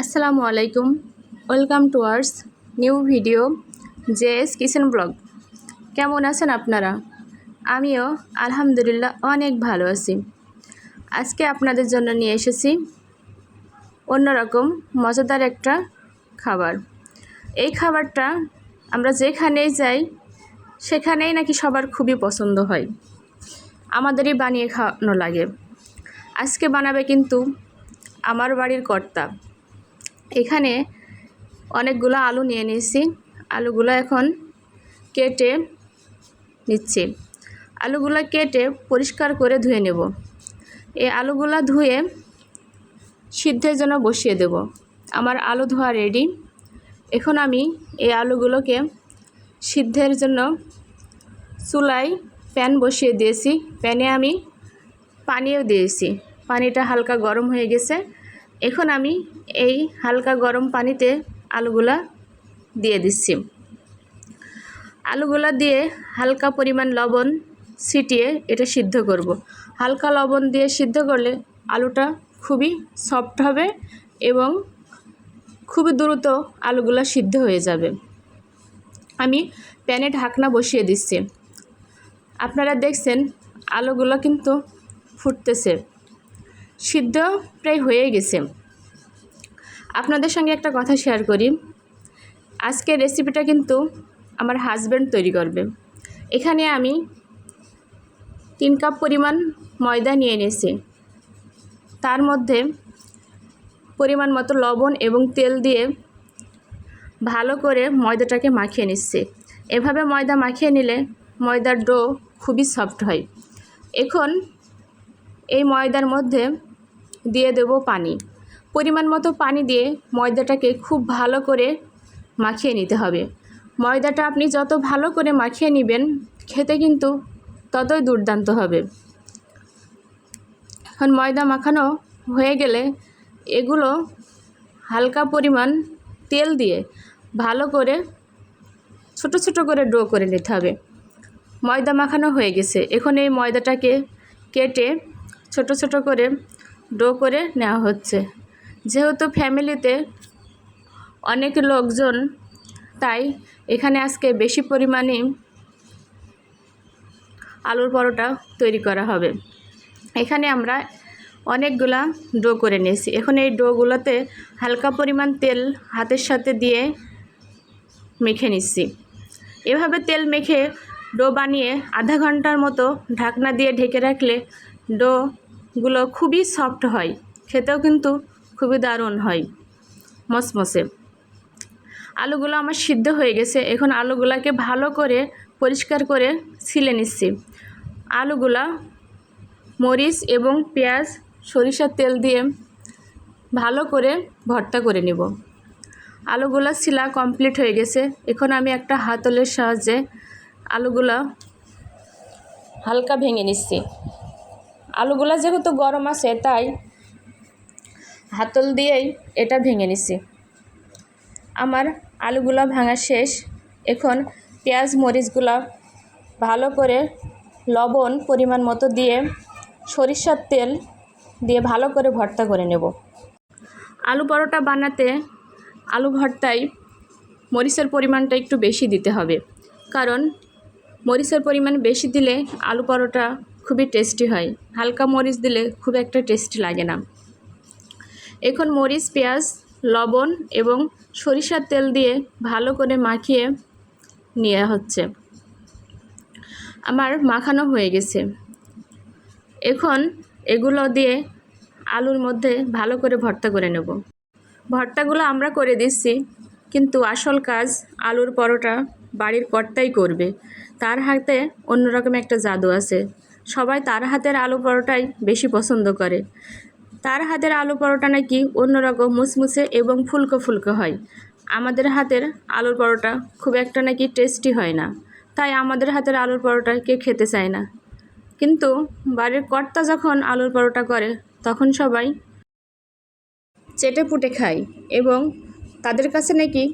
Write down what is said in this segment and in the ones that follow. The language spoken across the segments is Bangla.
আসসালামু আলাইকুম। Welcome to ours new video JS kitchen blog. কেমন আছেন আপনারা? আমিও আলহামদুলিল্লাহ অনেক ভালো আছি। আজকে আপনাদের জন্য নিয়ে এসেছি অন্যরকম মজাদার একটা খাবার। এই খাবারটা আমরা যেখানেই যাই, সেখানেই নাকি সবার খুবই পছন্দ হয়। আমাদেরই বানিয়ে খাওয়ানো লাগে। আজকে বানাবে কিন্তু আমার বাড়ির কর্তা। এখানে অনেকগুলো আলু নিয়ে নিয়েছি। আলুগুলো এখন কেটে নিচ্ছি। আলুগুলো কেটে পরিষ্কার করে ধুয়ে নেব। এই আলুগুলো ধুয়ে সিদ্ধের জন্য বসিয়ে দেব। আমার আলু ধোয়া রেডি এখন আমি এই আলুগুলোকে সিদ্ধের জন্য চুলায় প্যান বসিয়ে দিয়েছি। প্যানে আমি পানিও দিয়েছি। পানিটা হালকা গরম হয়ে গেছে। এখন আমি এই হালকা গরম পানিতে আলুগুলা দিয়ে দিচ্ছি। আলুগুলা দিয়ে হালকা পরিমাণ লবণ ছিটিয়ে এটা সিদ্ধ করব। হালকা লবণ দিয়ে সিদ্ধ করলে আলুটা খুবই সফট হবে এবং খুবই দ্রুত আলুগুলা সিদ্ধ হয়ে যাবে। আমি প্যানে ঢাকনা বসিয়ে দিচ্ছি। আপনারা দেখছেন আলুগুলো কিন্তু ফুটতেছে। সিদ্ধ প্রায় হয়ে গেছে। আপনাদের সঙ্গে একটা কথা শেয়ার করি। আজকের রেসিপিটা কিন্তু আমার হাজব্যান্ড তৈরি করবে। এখানে আমি তিন কাপ পরিমাণ ময়দা নিয়ে নিয়েছি। তার মধ্যে পরিমাণ মতো লবণ এবং তেল দিয়ে ভালো করে ময়দাটাকে মাখিয়ে নিচ্ছে। এভাবে ময়দা মাখিয়ে নিলে ময়দার ডো খুবই সফট হয়। এখন এই ময়দার মধ্যে দিয়ে দেব পানি। পরিমাণ মতো পানি দিয়ে ময়দাটাকে খুব ভালো করে মাখিয়ে নিতে হবে। ময়দাটা আপনি যত ভালো করে মাখিয়ে নেবেন, খেতে কিন্তু ততই দুর্দান্ত হবে। এখন ময়দা মাখানো হয়ে গেলে এগুলো হালকা পরিমাণ তেল দিয়ে ভালো করে ছোট ছোট করে ডো করে নিতে হবে। ময়দা মাখানো হয়ে গেছে। এখন এই ময়দাটাকে কেটে ছোট ছোট করে ডো করে নেওয়া হচ্ছে। যেহেতু ফ্যামিলিতে অনেক লোকজন, তাই এখানে আজকে বেশি পরিমাণে আলুর পরোটা তৈরি করা হবে। এখানে আমরা অনেকগুলা ডো করে নিয়েছি। এখন এই ডোগুলোতে হালকা পরিমাণ তেল হাতের সাথে দিয়ে মেখে নিচ্ছি। এভাবে তেল মেখে ডো বানিয়ে আধা ঘণ্টার মতো ঢাকনা দিয়ে ঢেকে রাখলে ডোগুলো খুবই সফট হয়। খেতেও কিন্তু খুবই দারুণ হয়। মসমসে। আলুগুলো আমার সিদ্ধ হয়ে গেছে। এখন আলুগুলাকে ভালো করে পরিষ্কার করে ছিলে নিচ্ছি। আলুগুলা মরিচ এবং পেঁয়াজ, সরিষার তেল দিয়ে ভালো করে ভর্তা করে নেব। আলুগুলা শিলা কমপ্লিট হয়ে গেছে। এখন আমি একটা হাতলের সাহায্যে আলুগুলা হালকা ভেঙে নিচ্ছি। আলুগুলা যেহেতু গরম আছে, তাই হাতল দিয়েই এটা ভেঙে নিছি। আমার আলুগুলা ভাঙা শেষ। এখন পেঁয়াজ, মরিচগুলা ভালো করে লবণ পরিমাণ মতো দিয়ে সরিষার তেল দিয়ে ভালো করে ভর্তা করে নেব। আলু পরোটা বানাতে আলু ভর্তায় মরিচের পরিমাণটা একটু বেশি দিতে হবে। কারণ মরিচের পরিমাণ বেশি দিলে আলু পরোটা খুবই টেস্টি হয়। হালকা মরিচ দিলে খুব একটা টেস্টি লাগে না। এখন মরিচ, পেঁয়াজ, লবণ এবং সরিষার তেল দিয়ে ভালো করে মাখিয়ে নেওয়া হচ্ছে। আমার মাখানো হয়ে গেছে। এখন এগুলো দিয়ে আলুর মধ্যে ভালো করে ভর্তা করে নেব। ভর্তাগুলো আমরা করে দিচ্ছি, কিন্তু আসল কাজ আলুর পরোটা বাড়ির কর্তাই করবে। তার হাতে অন্যরকম একটা জাদু আছে। সবাই তার হাতের আলু পরোটাই বেশি পছন্দ করে। তার হাতের আলু পরোটা নাকি অন্যরকম মুসমুসে এবং ফুলকো ফুলকো হয়। আমাদের হাতের আলুর পরোটা খুব একটা নাকি টেস্টি হয় না। তাই আমাদের হাতের আলুর পরোটা কে খেতে চায় না। কিন্তু বাড়ির কর্তা যখন আলুর পরোটা করে, তখন সবাই চেটে পুটে খায় এবং তাদের কাছে নাকি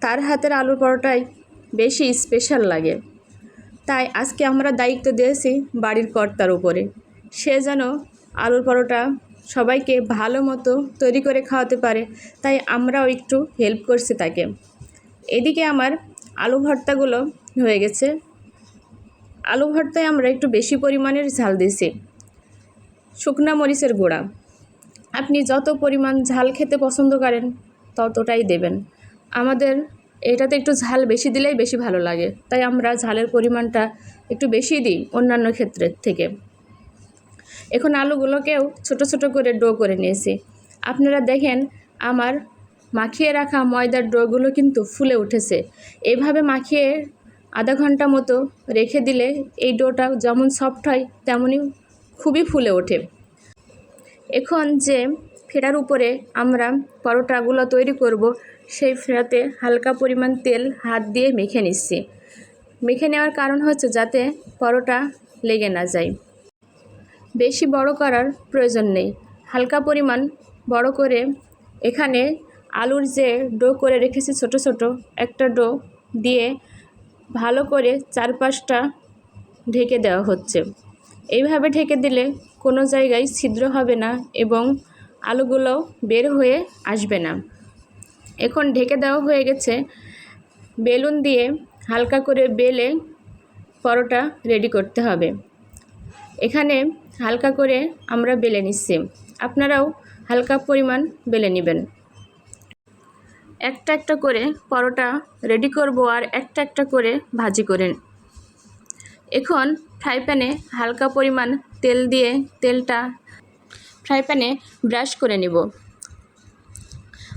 তার হাতের আলুর পরোটাই বেশি স্পেশাল লাগে। তাই আজকে আমরা দায়িত্ব দিয়েছি বাড়ির কর্তার উপরে। সে যেন আলুর পরোটা সবাইকে ভালো মতো তৈরি করে খাওয়াতে পারে, তাই আমরাও একটু হেল্প করছি তাকে। এদিকে আমার আলু ভর্তাগুলো হয়ে গেছে। আলু ভর্তায় আমরা একটু বেশি পরিমাণের ঝাল দিয়েছি। শুকনা মরিচের গুঁড়া। আপনি যত পরিমাণ ঝাল খেতে পছন্দ করেন ততটাই দেবেন। আমাদের এটাতে একটু ঝাল বেশি দিলেই বেশি ভালো লাগে। তাই আমরা ঝালের পরিমাণটা একটু বেশি দিই অন্যান্য ক্ষেত্রের থেকে। এখন আলুগুলোকেও ছোট ছোট করে ডো করে নিয়েছি। আপনারা দেখেন আমার মাখিয়ে রাখা ময়দার ডোগুলো কিন্তু ফুলে উঠেছে। এভাবে মাখিয়ে আধা ঘণ্টা মতো রেখে দিলে এই ডোটা যেমন সফট হয়, তেমনই খুবই ফুলে ওঠে। এখন যে ফেরার উপরে আমরা পরোটাগুলো তৈরি করব সেই ফেরাতে হালকা পরিমাণ তেল হাত দিয়ে মেখে নিচ্ছি। মেখে নেওয়ার কারণ হচ্ছে যাতে পরোটা লেগে না যায়। বেশি বড় করার প্রয়োজন নেই। হালকা পরিমাণ বড় করে এখানে আলুর যে ডো করে রেখেছি ছোট ছোট, একটা ডো দিয়ে ভালো করে চারপাশটা ঢেকে দেওয়া হচ্ছে। এইভাবে ঢেকে দিলে কোনো জায়গায় ছিদ্র হবে না এবং আলুগুলো বের হয়ে আসবে না। এখন ঢেকে দেওয়া হয়ে গেছে। বেলুন দিয়ে হালকা করে বেলে পরোটা রেডি করতে হবে। এখানে হালকা করে আমরা বেলে নিচ্ছি। আপনারাও হালকা পরিমাণ বেলে নেবেন। একটা একটা করে পরোটা রেডি করব আর একটা একটা করে ভাজি করেন এখন ফ্রাই প্যানে হালকা পরিমাণ তেল দিয়ে তেলটা ফ্রাই প্যানে ব্রাশ করে নিব।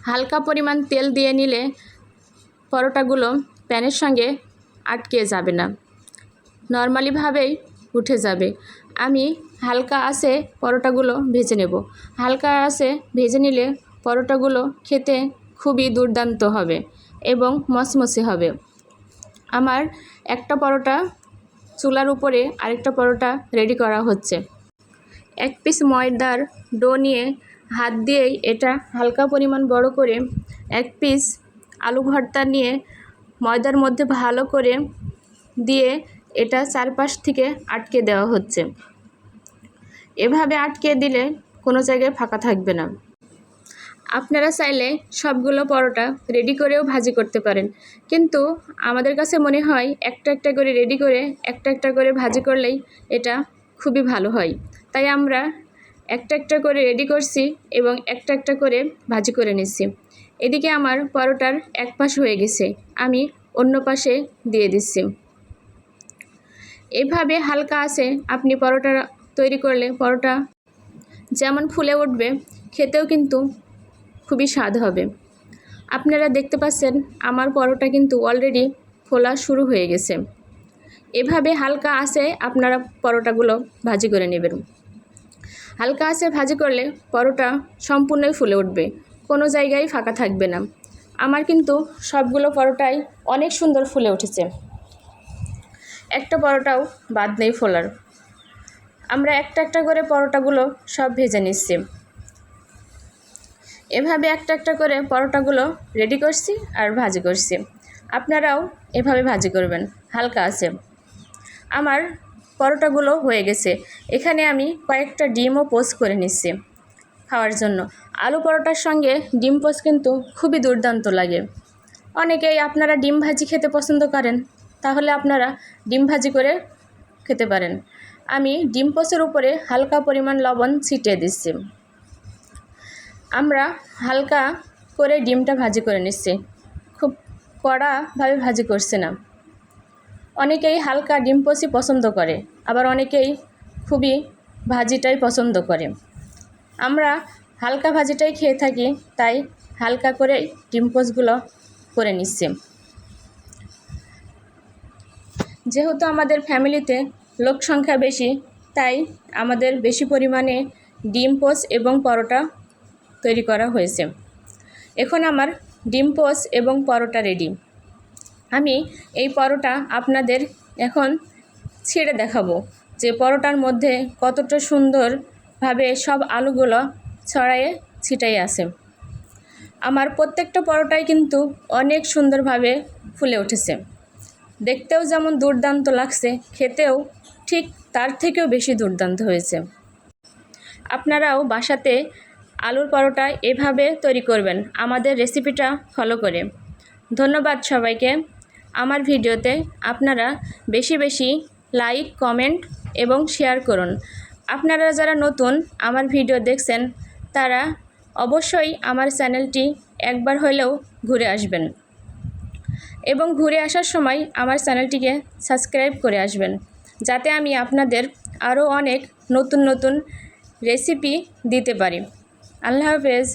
হালকা পরিমাণ তেল দিয়ে নিলে পরোটাগুলো প্যানের সঙ্গে আটকে যাবে না। নর্মালিভাবেই উঠে যাবে। আমি হালকা আসে পরোটাগুলো ভেজে নেব। হালকা আসে ভেজে নিলে পরোটাগুলো খেতে খুবই দুর্দান্ত হবে এবং মসমসে হবে। আমার একটা পরোটা চুলার উপরে আরেকটা পরোটা রেডি করা হচ্ছে। এক পিস ময়দার ডো নিয়ে হাত দিয়েই এটা হালকা পরিমাণ বড় করে এক পিস আলু ভর্তা নিয়ে ময়দার মধ্যে ভালো করে দিয়ে এটা চারপাশ থেকে আটকে দেওয়া হচ্ছে। এভাবে আটকে দিলে কোনো জায়গায় ফাঁকা থাকবে না। আপনারা চাইলে সবগুলো পরোটা রেডি করেও ভাজি করতে পারেন। কিন্তু আমাদের কাছে মনে হয় একটা একটা করে রেডি করে একটা একটা করে ভাজি করলেই এটা খুবই ভালো হয়। তাই আমরা একটা একটা করে রেডি করছি এবং একটা একটা করে ভাজি করে নিচ্ছি। এদিকে আমার পরোটার এক পাশ হয়ে গেছে, আমি অন্য পাশে দিয়ে দিচ্ছি। এভাবে হালকা আছে, আপনি পরোটা তৈরি করলে পরোটা যেমন ফুলে উঠবে, খেতেও কিন্তু খুবই স্বাদ হবে। আপনারা দেখতে পাচ্ছেন, আমার পরোটা কিন্তু অলরেডি ফোলা শুরু হয়ে গেছে। এভাবে হালকা আসে আপনারা পরোটাগুলো ভাজি করে নেবেন। হালকা আসে ভাজি করলে পরোটা সম্পূর্ণই ফুলে উঠবে। কোনো জায়গায় ফাঁকা থাকবে না। আমার কিন্তু সবগুলো পরোটাই অনেক সুন্দর ফুলে উঠেছে। একটা পরোটাও বাদ নেই ফোলার। আমরা একটা একটা করে পরোটাগুলো সব ভেজে নিচ্ছি। এভাবে একটা একটা করে পরোটাগুলো রেডি করছি আর ভাজি করছি। আপনারাও এভাবে ভাজি করবেন, হালকা আছে আমার পরোটাগুলো হয়ে গেছে। এখানে আমি কয়েকটা ডিমও পোস্ট করে নিচ্ছি খাওয়ার জন্য। আলু পরোটার সঙ্গে ডিম পোস্ট কিন্তু খুবই দুর্দান্ত লাগে। অনেকেই আপনারা ডিম ভাজি খেতে পছন্দ করেন, তাহলে আপনারা ডিম ভাজি করে খেতে পারেন। আমি ডিম পোস্টের উপরে হালকা পরিমাণ লবণ ছিটিয়ে দিচ্ছি। আমরা হালকা করে ডিমটা ভাজি করে নিচ্ছি। খুব কড়াভাবে ভাজি করছে না। অনেকেই হালকা ডিম পোসি পছন্দ করে, আবার অনেকেই খুবই ভাজিটাই পছন্দ করে। আমরা হালকা ভাজিটাই খেয়ে থাকি, তাই হালকা করে ডিম পোসগুলো করে নিচ্ছি। যেহেতু আমাদের ফ্যামিলিতে লোক সংখ্যা বেশি, তাই আমাদের বেশি পরিমাণে ডিম পোস এবং পরোটা তৈরি করা হয়েছে। এখন আমার ডিম পোস এবং পরোটা রেডি। আমি এই পরোটা আপনাদের এখন ছেড়ে দেখাবো যে পরোটার মধ্যে কতটা সুন্দরভাবে সব আলুগুলো ছড়ায়ে ছিটাই আছে। আমার প্রত্যেকটা পরোটাই কিন্তু অনেক সুন্দরভাবে ফুলে উঠেছে। দেখতেও যেমন দুর্দান্ত লাগছে, খেতেও ঠিক তার থেকেও বেশি দুর্দান্ত হয়েছে। আপনারাও বাসাতে আলুর পরোটা এভাবে তৈরি করবেন, আমাদের রেসিপিটা ফলো করে। ধন্যবাদ সবাইকে। আমার ভিডিওতে আপনারা বেশি বেশি লাইক, কমেন্ট এবং শেয়ার করুন। আপনারা যারা নতুন আমার ভিডিও দেখছেন, তারা অবশ্যই আমার চ্যানেলটি একবার হলেও ঘুরে আসবেন এবং ঘুরে আসার সময় আমার চ্যানেলটিকে সাবস্ক্রাইব করে আসবেন, যাতে আমি আপনাদের আরও অনেক নতুন নতুন রেসিপি দিতে পারি। আল্লাহ হাফেজ।